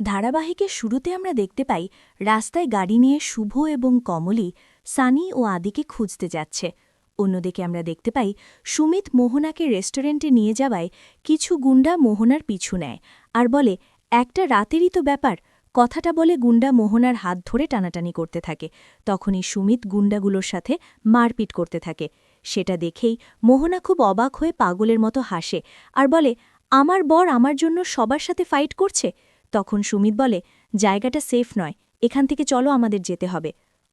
ধারাবাহিকের শুরুতে আমরা দেখতে পাই রাস্তায় গাড়ি নিয়ে শুভ এবং কমলি সানি ও আদিকে খুঁজতে যাচ্ছে। অন্যদিকে আমরা দেখতে পাই সুমিত মোহনাকে রেস্টুরেন্টে নিয়ে যাওয়ায় কিছু গুন্ডা মোহনার পিছু নেয় আর বলে, একটা রাতেরই তো ব্যাপার। কথাটা বলে গুন্ডা মোহনার হাত ধরে টানাটানি করতে থাকে। তখনই সুমিত গুন্ডাগুলোর সাথে মারপিট করতে থাকে। সেটা দেখেই মোহনা খুব অবাক হয়ে পাগলের মতো হাসে আর বলে, আমার বর আমার জন্য সবার সাথে ফাইট করছে? তখন সুমিত বলে, জায়গাটা সেফ নয়, এখান থেকে চলো আমাদের যেতে হবে।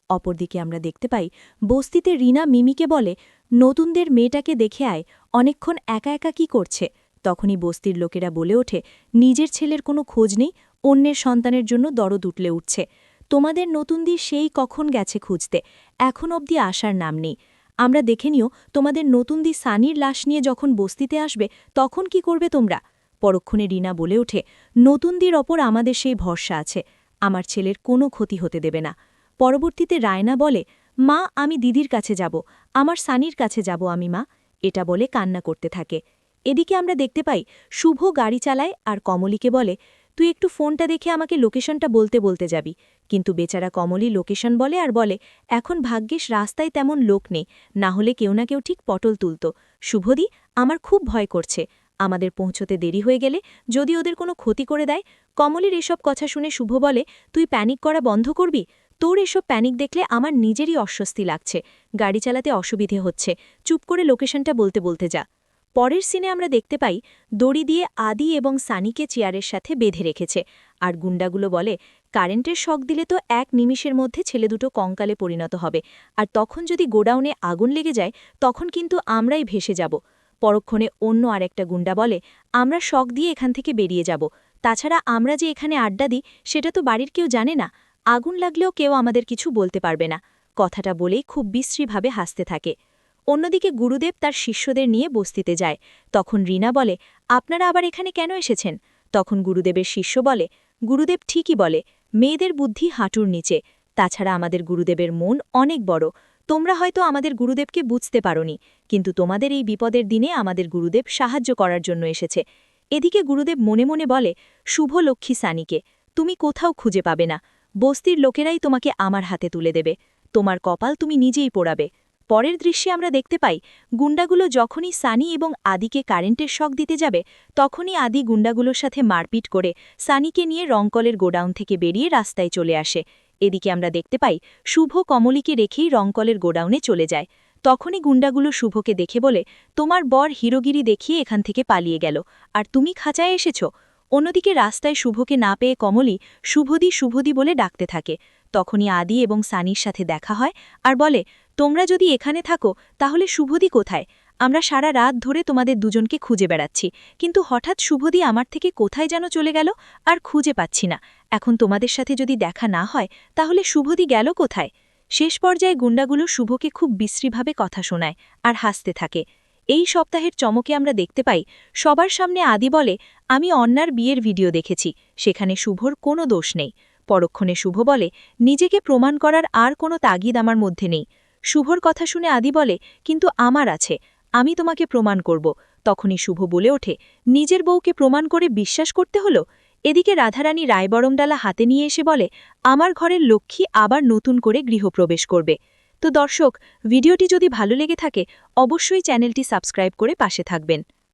অপরদিকে আমরা দেখতে পাই, বস্তিতে রিনা মিমিকে বলে, নতুনদের মেয়েটাকে দেখে আয়, অনেকক্ষণ একা একা কি করছে? তখনই বস্তির লোকেরা বলে ওঠে, নিজের ছেলের কোনো খোঁজ নেই, অন্যের সন্তানের জন্য দরদ উঠলে উঠছে। তোমাদের নতুনদি সেই কখন গেছে খুঁজতে? এখন অবধি আসার নাম নেই। আমরা দেখে নিও, তোমাদের নতুন দি সানির লাশ নিয়ে যখন বস্তিতে আসবে, তখন কি করবে তোমরা? পরক্ষণে রিনা বলে ওঠে, নতুনদির ওপর আমাদের সেই ভরসা আছে। আমার ছেলের কোনো ক্ষতি হতে দেবে না। পরবর্তীতে রায়না বলে, মা, আমি দিদির কাছে যাব। আমার সানির কাছে যাব আমি, মা। এটা বলে কান্না করতে থাকে। এদিকে আমরা দেখতে পাই, শুভ গাড়ি চালায় আর কমলিকে বলে, তুই একটু ফোনটা দেখে আমাকে লোকেশনটা বলতে বলতে যাবি। কিন্তু বেচারা কমলি লোকেশন বলে আর বলে, এখন ভাগ্যিস রাস্তায় তেমন লোক নেই। না হলে কেউ না কেউ ঠিক পটল তুলত। শুভদি, আমার খুব ভয় করছে। আমাদের পৌঁছতে দেরি হয়ে গেলে যদি ওদের কোনো ক্ষতি করে দেয়, কমলের এসব কথা শুনে শুভ বলে, তুই প্যানিক করা বন্ধ করবি? তোর এসব প্যানিক দেখলে আমার নিজেরই অস্বস্তি লাগছে। গাড়ি চালাতে অসুবিধে হচ্ছে। চুপ করে লোকেশনটা বলতে বলতে যা। পরের সিনে আমরা দেখতে পাই, দড়ি দিয়ে আদি এবং সানিকে চেয়ারের সাথে বেঁধে রেখেছে। আর গুন্ডাগুলো বলে, কারেন্টের শক দিলে তো এক নিমিষের মধ্যে ছেলে দুটো কঙ্কালে পরিণত হবে। আর তখন যদি গোডাউনে আগুন লেগে যায়, তখন কিন্তু আমরাই ভেসে যাব। পরক্ষণে অন্য আরেকটা গুন্ডা বলে, আমরা শখ দিয়ে এখান থেকে বেরিয়ে যাব। তাছাড়া আমরা যে এখানে আড্ডা দিই, সেটা তো বাড়ির কেউ জানে না। আগুন লাগলেও কেউ আমাদের কিছু বলতে পারবে না। কথাটা বলেই খুব বিশ্রীভাবে হাসতে থাকে। অন্যদিকে গুরুদেব তার শিষ্যদের নিয়ে বস্তিতে যায়। তখন রিনা বলে, আপনারা আবার এখানে কেন এসেছেন? তখন গুরুদেবের শিষ্য বলে, গুরুদেব ঠিকই বলে, মেয়েদের বুদ্ধি হাঁটুর নিচে। তাছাড়া আমাদের গুরুদেবের মন অনেক বড়। তোমরা হয়তো আমাদের গুরুদেবকে বুঝতে পারোনি, কিন্তু তোমাদের এই বিপদের দিনে আমাদের গুরুদেব সাহায্য করার জন্য এসেছে। এদিকে গুরুদেব মনে মনে বলে, শুভ লক্ষ্মী সানিকে, তুমি কোথাও খুঁজে পাবে না। বস্তির লোকেরাই তোমাকে আমার হাতে তুলে দেবে। তোমার কপাল তুমি নিজেই পোড়াবে। পরের দৃশ্যে আমরা দেখতে পাই, গুন্ডাগুলো যখনই সানি এবং আদিকে কারেন্টের শক দিতে যাবে, তখনই আদি গুন্ডাগুলোর সাথে মারপিট করে সানিকে নিয়ে রংকলের গোডাউন থেকে বেরিয়ে রাস্তায় চলে আসে। এদিকে আমরা দেখতে পাই, শুভ কমলিকে রেখেই রংকলের গোডাউনে চলে যায়। তখনই গুন্ডাগুলো শুভকে দেখে বলে, তোমার বর হিরোগিরি দেখিয়ে এখান থেকে পালিয়ে গেল। আর তুমি খাঁচায় এসেছ? অন্যদিকে রাস্তায় শুভকে না পেয়ে কমলি, শুভদি শুভদি বলে ডাকতে থাকে। তখনই আদি এবং সানির সাথে দেখা হয় আর বলে, তোমরা যদি এখানে থাকো, তাহলে শুভদি কোথায়? আমরা সারা রাত ধরে তোমাদের দুজনকে খুঁজে বেড়াচ্ছি। কিন্তু হঠাৎ শুভদি আমার থেকে কোথায় যেন চলে গেল আর খুঁজে পাচ্ছি না। এখন তোমাদের সাথে যদি দেখা না হয়, তাহলে শুভদি গেল কোথায়? শেষ পর্যায়ে গুন্ডাগুলো শুভকে খুব বিশ্রীভাবে কথা শোনায় আর হাসতে থাকে। এই সপ্তাহের চমকে আমরা দেখতে পাই, সবার সামনে আদি বলে, আমি অন্যার বিয়ের ভিডিও দেখেছি, সেখানে শুভর কোনো দোষ নেই। পরক্ষণে শুভ বলে, নিজেকে প্রমাণ করার আর কোনো তাগিদ আমার মধ্যে নেই। শুভর কথা শুনে আদি বলে, কিন্তু আমার আছে, আমি তোমাকে প্রমাণ করব। তখনই শুভ বলে ওঠে, নিজের বউকে প্রমাণ করে বিশ্বাস করতে হলো? এদিকে রাধারানী রায়বরমডালা হাতে নিয়ে এসে বলে, আমার ঘরের লক্ষ্মী আবার নতুন করে গৃহপ্রবেশ করবে। তো দর্শক, ভিডিওটি যদি ভালো লেগে থাকে, অবশ্যই চ্যানেলটি সাবস্ক্রাইব করে পাশে থাকবেন।